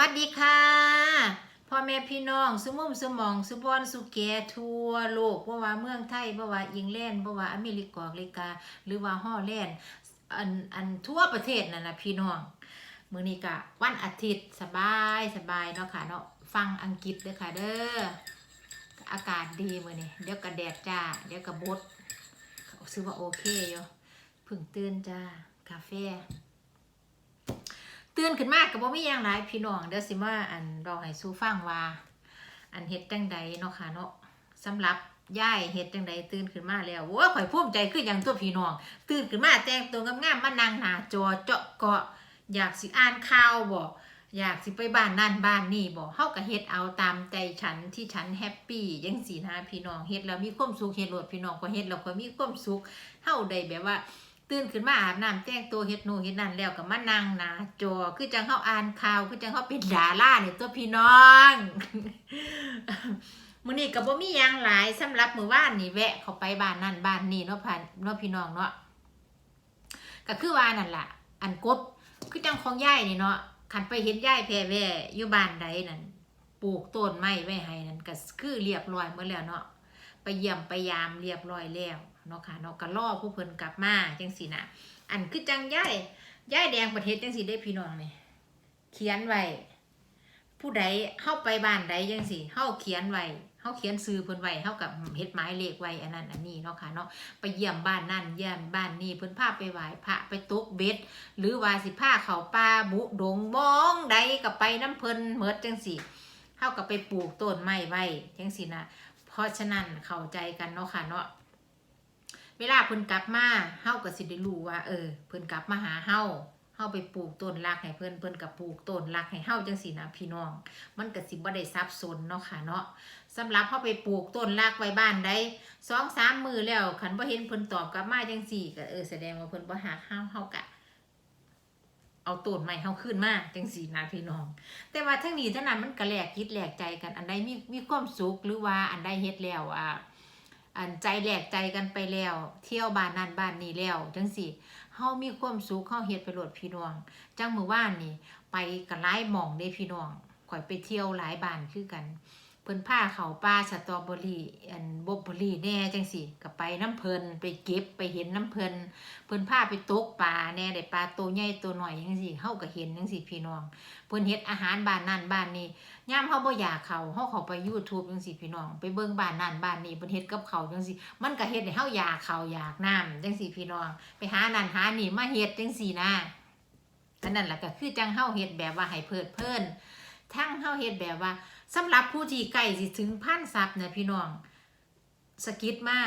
วัสดีค่ะพ่อแม่พี่น้องสุมุมสุมองสุบอนสุแกทัวโลกบ่ว่าเมืองไทยบ่ว่าอังแลนด์บ่ว่าอเมริกาอเมริกา หรือว่าฮอลแลนด์อันอันทั่วประเทศนั่นนะพี่น้องมื้อนี้ก็วันอาทิตย์สบายสบายเนาะค่ะเนาะฟังอังกฤษเด้อค่ะเด้ออากาศดีมื้อนี้เดี๋ยวก็แดดจ้า เดี๋ยวก็บดซื้อว่าโอเคอยู่เพิ่งตื่นจ้ากาแฟ ตื่นขึ้นมากกับบ่มีอย่างไรพี่น้องเดี๋ยวสิมาอันรอให้สู้ฟังว่า อันเฮ็ดจังใดเนาะค่ะเนาะสำหรับย่ายเฮ็ดจังใดตื่นขึ้นมาแล้วโว้ข่อยภูมิใจคืออย่างตัวพี่น้อง ตื่นขึ้นมาแต่งตัวงามๆมานั่งหน้าจอเจาะเกาะอยากสิอ่านข่าวบ่อยากสิไปบ้านนั่นบ้านนี่บ่เฮาก็เฮ็ดเอาตามใจฉันที่ฉันแฮปปี้จังซี่นะพี่น้องเฮ็ดแล้วมีความสุขเฮ็ดโลดพี่น้องก็เฮ็ดแล้วก็มีความสุขเฮาได้แบบว่า ตื่นขึ้นมาอาบน้ำแต่งตัวเฮ็ดน่เฮ็ดนั่นแล้วก็มานั่งหนาจอคือจังเขาอ่านข่าวคือจังเขาเป็นดาราเนี่ยตัวพี่น้องมื้อนี้ก็บ่มีหยังหลายสำหรับมื้อวานนี่แวะเข้าไปบ้านนั่นบ้านนี่เนาะผ่านเนาะพี่น้องเนาะก็คือว่านั่นล่ะ อันกบคือจังของยายนี่เนาะคันไปเห็นยายแพ่แว่อยู่บ้านใดนั่นปลูกต้นไม้ไว้ให้นั่นก็คือเรียบร้อยหมดแล้วเนาะไปเยี่ยมไปยามเรียบร้อยแล้ว เนาะค่ะเนาะก็รอผู้เพิ่นกลับมาจังซี่นะอันคือจังย่ายยายแดงประเทศจังซี่ได้พี่น้องนี่เขียนไว้ผู้ใดเข้าไปบ้านใดจังสิเฮาเขียนไว้เฮาเขียนซื้อเพิ่นไว้เฮากับเฮ็ดหมายเลขไว้อันนั้นอันนี้เนาะค่ะเนาะไปเยี่ยมบ้านนั่นเยี่ยมบ้านนี้เพิ่นพาไปไหว้พระไปตกเบ็ดหรือว่าสิพาเขาป่าบุดงมองใดก็ไปน้ำเพิ่นเมิดจังสิเฮาก็ไปปลูกต้นไม้ไว้จังสินะเพราะฉะนั้นเข้าใจกันเนาะค่ะเนาะ วลาเพิ่นกลับมาเฮาก็สิได้รู้ว่า เออ เพิ่นกลับมาหาเฮาเฮาไปปลูกต้นรักให้เพิ่นเพิ่นกับปลูกต้นรักให้เฮาจังซี่นะพี่น้อง มันก็สิบ่ได้ซับซ้อนเนาะค่ะเนาะสำหรับเฮาไปปลูกต้นรักไว้บ้านใดสองสามมือแล้วคันบ่เห็นเพิ่นตอบกลับมาจังซี่ก็เออแสดงว่าเพิ่นบ่หักเฮาเฮากะเอาต้นใหม่เฮาขึ้นมาจังซี่นะพี่น้อง แต่ว่าทั้งนี้ทั้งนั้นมันก็แลกคิดแลกใจกัน อันใดมีมีความสุขหรือว่าอันใดเฮ็ดแล้วอ่า อันใจแหลกใจกันไปแล้ว เที่ยวบ้านนั้นบ้านนี้แล้วจังสิเฮามีความสุขเฮาเฮ็ดไปโลดพี่น้อง จังมื้อว่านนี่ ไปกันหลายหม่องเด้พี่น้องข่อยไปเที่ยวหลายบ้านคือกัน เพิ่นพาเขาป่าสตรอเบอรี่อันบบเบอรี่แน่จังซี่ก็ไปน้ำเพิ่นไปเก็บไปเห็นน้ำเพิ่นเพิ่นพาไปตกปลาแน่ได้ปลาตัวใหญ่ตัวน้อยจังซี่เฮาก็เห็นจังซี่พี่น้อง เพิ่นเฮ็ดอาหารบ้านนั่นบ้านนี้ยามเฮาบ่อยากเขาเฮาเข้าไป YouTube จังซี่พี่น้อง ไปเบิ่งบ้านนั่นบ้านนี้เพิ่นเฮ็ดกับเขาจังซี่มันก็เฮ็ดให้เฮาอยากเขาอยากน้ำจังซี่พี่น้อง ไปหานั่นหานี่มาเฮ็ดจังซี่นะอันนั้นล่ะก็คือจังเฮาเฮ็ดแบบว่าให้เพลิดเพลิน ทั้งเฮาเฮ็ดแบบว่าสำหรับผู้ที่ใกล้สิถึงพันซับเนี่ยพี่น้องสกิดมา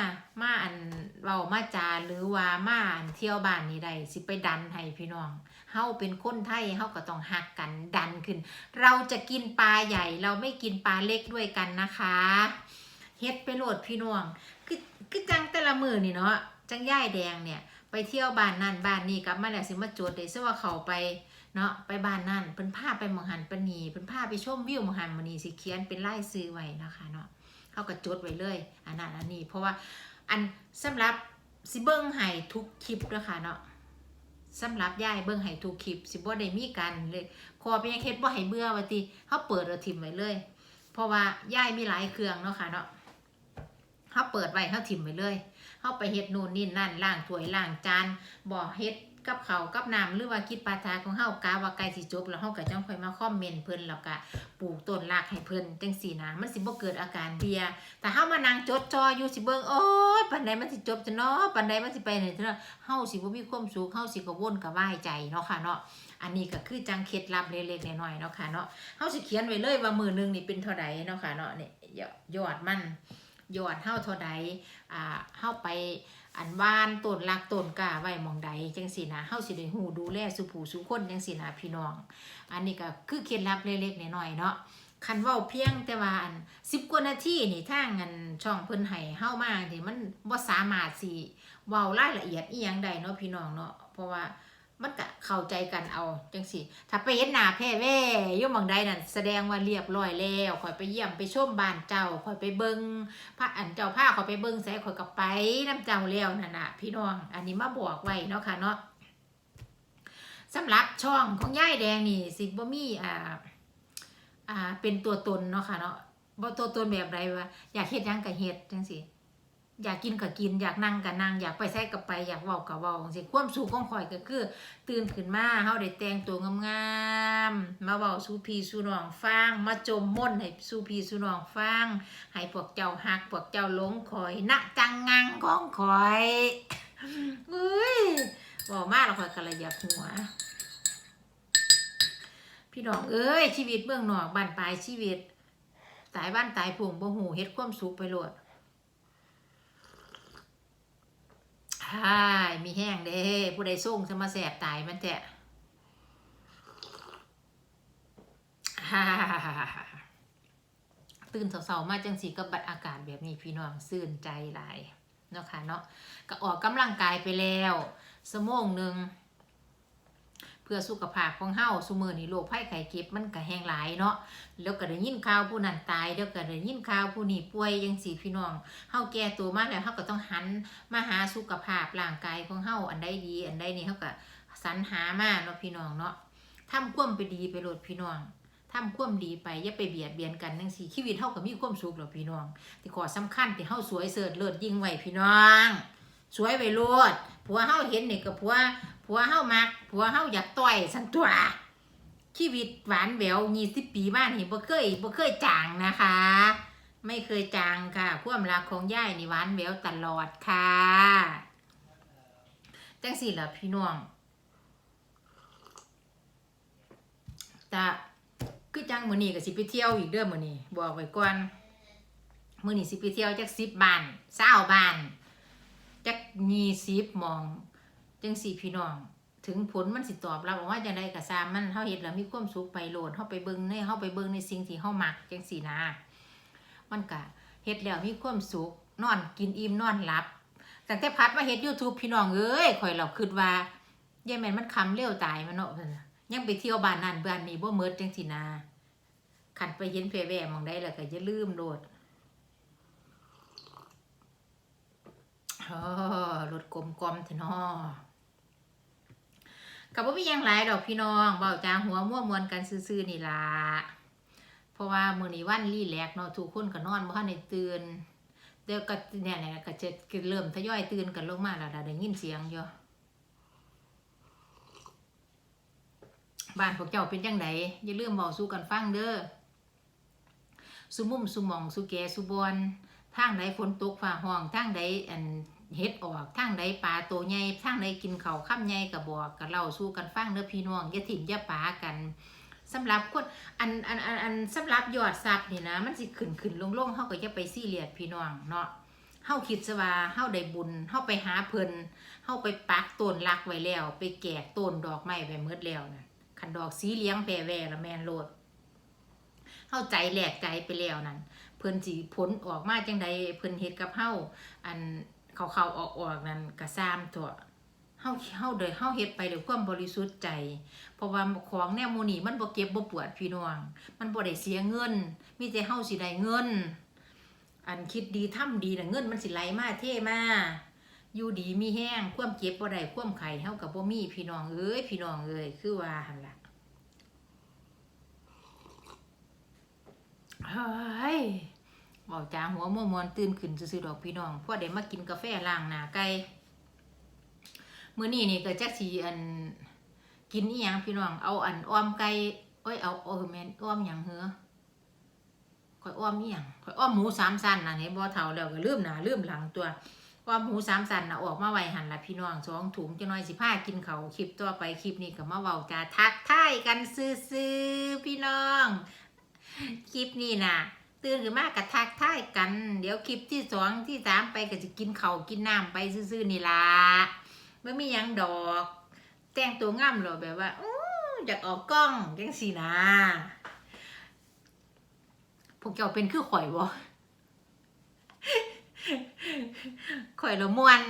มาอันเว้ามาจาหรือว่ามาอันเที่ยวบ้านนี้ได้สิไปดันให้พี่น้องเฮาเป็นคนไทยเฮาก็ต้องฮักกันดันขึ้น เราจะกินปลาใหญ่ เราไม่กินปลาเล็กด้วยกันนะคะเฮ็ดไปโหลดพี่น้องคือคือจังแต่ละมือนี่เนาะจังย่ายแดงเนี่ย ไปเที่ยวบ้านนั่นบ้านนี่กลับมาแล้วสิมาโจทย์ได้ซะว่าเขาไป เนาะไปบ้านนั่นเพิ่นพาไปมองหันปนีเพิ่นพาไปชมวิวมองหันมอนีสิเขียนเป็นไลายซื้อไว้นะคะเนาะเขาก็จดไว้เลยอันนั้นอันนี้ เพราะว่าอันสำหรับสิเบิ้งให้ทุกคลิปเด้อค่ะเนาะสำหรับย่ายเบิ้งให้ทุกคลิป สิบ่ได้มีกันเลยขอเป็นหยังเฮ็ดบ่ให้เบื่อว่าติเฮาเปิดเอาทิมไว้เลย เพราะว่าย่ายมีหลายเครื่องเนาะค่ะเนาะเฮาเปิดไว้เฮาทิมไว้เลยเขาไปเฮ็ดนู่นนี่นั่นล้างถ้วยล้างจานบ่เฮ็ด กับเขากับน้ำหรือว่าคิดปาทาของเฮากาว่าใกล้สิจบแล้วเฮาก็จังค่อยมาคอมเมนต์เพิ่นแล้วก็ปลูกต้นรากให้เพิ่นจังซี่นะมันสิบ่เกิดอาการเบียแต่เฮามานั่งจดจ่ออยู่สิเบิ่งโอ๊ยปานใดมันสิจบจะเนาะปานใดมันสิไปไหนจะเนาะเฮาสิบ่มีความสุขเฮาสิก็วนก็วายใจเนาะค่ะเนาะอันนี้ก็คือจังเคล็ดลับเล็กๆน้อยๆเนาะค่ะเนาะเฮาสิเขียนไว้เลยว่ามือหนึงนี่เป็นเท่าใดเนาะค่ะเนาะนี่ยอดมันยอดเฮาเท่าใดอ่าเฮาไป อันว่านต้นลักต้นก้าไว้มองใดจังสีนะเฮาสิได้ฮู้ดูแลสุผู้สุคนจังสีนะพี่น้อง อันนี้ก็คือเคล็ดลับเล็กๆน้อยๆเนาะคันเว้าเพียงแต่ว่าอัน10กว่านาทีนี่ทางอันช่องเพิ่นให้เฮามานี่มันบ่สามารถสิเว้ารายละเอียดอีหยังได้เนาะพี่น้องเนาะเพราะว่า มันก็เข้าใจกันเอาจังสิถ้าไปเห็นหน้าแพ้แว่ยู่หม่องใดนั่นแสดงว่าเรียบร้อยแล้วข่อยไปเยี่ยมไปชมบ้านเจ้าข่อยไปเบิงพระอันเจ้าผ้าเขาไปเบิ้งใส่ข่อยกับไปน้ำเจ้าแล้วนั่นน่ะพี่น้อง อันนี้มาบอกไว้เนาะค่ะเนาะสำหรับช่องของย่ายแดงนี่สิบ่มีอ่าอ่าเป็นตัวตนเนาะค่ะเนาะบ่ตัวตนแบบใดวะอยากเฮ็ดยังก็เฮ็ดจังซี่ อยากกินก็กิน อยากนั่งก็นั่งอยากไปไสก็ไปอยากเว้าก็เว้าจังซี่ความสุขของข่อยก็คือ ตื่นขึ้นมาเฮาได้แต่งตัวงามๆมาเว้าสู่พี่สู่น้องฟังมาจมม่นให้สู่พี่สู่น้องฟังให้พวกเจ้าฮักพวกเจ้าหลงข่อยณจังงังของข่อยอุ้ยเว้ามาแล้วข่อยก็เลยอยากหัวพี่น้องเอ้ยชีวิตเมืองนอกบ้านปลายชีวิตตายบ้านตายผงบ่หูเฮ็ดความสุขไปโลด ใช่มีแห้งเด้ผู้ใดส่งจะมาแสบตายมันแท้ตื่นเสาๆมาจังสีกับบัดอากาศแบบนี้พี่น้องซื่นใจหลายเนาะค่ะเนาะก็ออกกำลังกายไปแล้วสมองหนึ่ง เพื่อสุขภาพของเฮาซุมือนี้โรคภัยไข้เจ็บมันก็แห้งหลายเนาะแล้วก็ได้ยินข่าวผู้นั้นตายแล้วก็ได้ยินข่าวผู้นี้ป่วยจังซี่พี่น้องเฮาแก่ตัวมาแล้วเฮาก็ต้องหันมาหาสุขภาพร่างกายของเฮาอันใดดี อันใดนี่เฮาก็สรรหามาเนาะพี่น้องเนาะทำความไปดีไปโลดพี่น้องทำความดีไปอย่าไปเบียดเบียนกันจังซี่ชีวิตเฮาก็มีความสุขแล้วพี่น้องที่ขอสำคัญที่เฮาสวยเสริฐเลิศยิ่งไว้พี่น้อง สวยไว้โลด ผัวเฮาเห็นนี่ก็ผัวผัวเฮามักผัวเฮาอยากต่อยสันตัวชีวิตหวานแหววยี่สิบปีบ้านนี่บ่เคยบ่เคยจางนะคะ ไม่เคยจางค่ะความรักของย่ายนี่หวานแหววตลอดค่ะจังสี่ล่ะพี่น้องแต่คือจังมื้อนี้ก็สิไปเที่ยวอีกเด้อมื้อนี้บอกไว้ก่อนมื้อนี้สิไปเที่ยวจัก10บ้าน20บ้าน จัก20หมอง จังสี่พี่น้อง ถึงผลมันสิตอบรับว่าจังไดก็ซามมันเฮาเฮ็ดแล้วมีความสุขไปโหลดเฮาไปเบิ่งในเฮาไปเบิ่งในสิ่งที่เฮามักจังสี่นะมันก็เฮ็ดแล้วมีความสุขนอนกินอิ่มนอนหลับตั้งแต่พัดมาเฮ็ด YouTube พี่น้องเอ้ยข่อยเราคิดว่ายายแมนมันคำเร็วตายมันเนาะยังไปเที่ยวบ้านนั่นบ้านนี้บ่เมิดจังสี่นะคันไปเห็นแพแวมองใดแล้วก็อย่าลืมโลด อ๋อรถกลมๆเถนาะกับว่ามียังหลายดอกพี่น้องเบาจางหัวม่วมวนกันซื่อๆนี่ล่ะเพราะว่ามือนี้วันรีแลกเนาะทุกคนก็นอนบ่ทันได้ตื่นเดี๋ยวก็เนี่ยเนี่ยก็จะเริ่มทยอยตื่นกันลงมาแล้วได้ยินเสียงอยู่บ้านพวกเจ้าเป็นจังไดอย่าลืมเว้าสู่กันฟังเด้อสุมุ่มสุมองสุแกสุบอนทางใดฝนตกฟ้าห้องทางใดอัน เฮ็ดออกทางใดปลาโตใหญ่ทางใดกินเขาวค่ำใหญ่ก็บอกก็เล่าสู่กันฟังเด้อพี่น้องอย่าถิ่มอย่าปากันสำหรับคนอันอันอันอันสำหรับยอดทรัพย์นี่นะ มันสิขึ้นขึ้นลงลงเฮาก็อย่าไปซี่เรียสพี่น้องเนาะเฮาคิดซะว่าเฮาได้บุญเฮาไปหาเพิ่นเฮาไปปักต้นรักไว้แล้ว ไปแกกต้นดอกไม้ไว้หมดแล้วน่ะคันดอกสีเหลืองแปรแวละแม่นโลดเฮาใจแหลกใจไปแล้วนั่นเพิ่นสิผลออกมาจังใดเพิ่นเฮ็ดกับเฮาอัน เขาเขาออกออกนั่นกระซามตัวเฮาเฮาโดยเฮาเฮ็ดไปด้วยความบริสุทธิ์ใจ เพราะว่าของแนวโมนี่มันบ่เก็บบ่ปวดพี่น้อง มันบ่ได้เสียเงิน มีแต่เฮาสิได้เงิน อันคิดดีทำดีน่ะเงินมันสิไหลมาเท่มาอยู่ดีมีแห้งความเจ็บบ่ได้ความไข้เฮากับบ่มีพี่น้องเอ้ยพี่น้องเอ้ยคือว่าหั่นล่ะ บอกจาหัวมัวมวนตื่นขึ้นซื้อๆดอกพี่น้องพวกเด็กมากินกาแฟล้างหน้าไก่มื้อนี้นี่ก็จักสีอันกินอีหยังพี่น้องเอาอันอ้อมไก่เอ้ยเอาเออแมนอ้อมหยังเหรอข่อยอ้อมอีหยังข่อยอ้อมหมูสามสั้นน่ะเห็นบ่เฒ่าแล้วก็ลืมหน้าลืมหลังตัวอ้อมหมูสามสั้นน่ะออกมาไวหันละพี่น้องสองถุงจังน้อยสิพากินเขาคลิปต่อไปคลิปนี้ก็มาเว้าจาทักทายกันซื่อๆพี่น้องคลิปนี้น่ะ ตื่นขึ้นมากระทักทายกัน เดี๋ยวคลิปที่สองที่สามไปก็จะกินเขากินน้ำไปซื่อๆนี่ล่ะไม่มียังดอก แต่งตัวงามหรอแบบว่าออยากออกกล้องจังสีนะพวกเจ้าเป็นคือข่อยบ่ข่อยละมวน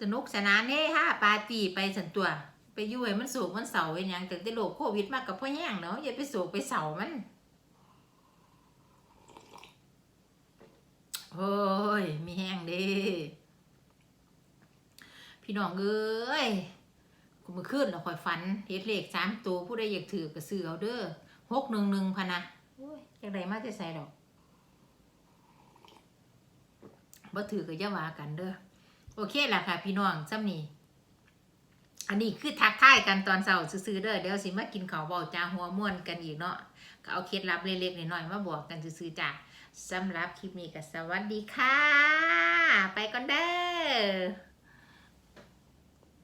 สนุกสนานเฮ้ฮ่าปาร์ตี้ไปสันตัว ไปยู่ให้มันสูกมันเสาร์เป็นยังแต่ได้โรคโควิดมากกับพ่อแย่งเนาะอย่าไปสูกไปเสามัน โอ้ย มีแห้งเด้พี่น้องเอ้ยกูมาขึ้นแล้วคอยฝันเฮ็ดเลขสามตัวผู้ใดอยากถือก็ซื้อเอาเด้อหกหนึ่งหนึ่งพะนะโอ้ยจังไดมาจะใส่ดอกบ่ถือก็อย่าว่ากันเด้อโอเคล่ะค่ะ พี่น้องซ้ำนี่อันนี้คือทักทายกันตอนเช้าซื่อๆเด้อเดี๋ยวสิมากินข้าวเบาจาหัวม่วนกันอีกเนาะก็เอาเคล็ดลับเล็กๆน้อยๆมาบอกกันซื่อๆจ้ะ สำหรับคลิปนี้ก็สวัสดีค่ะ ไปก่อนเด้อ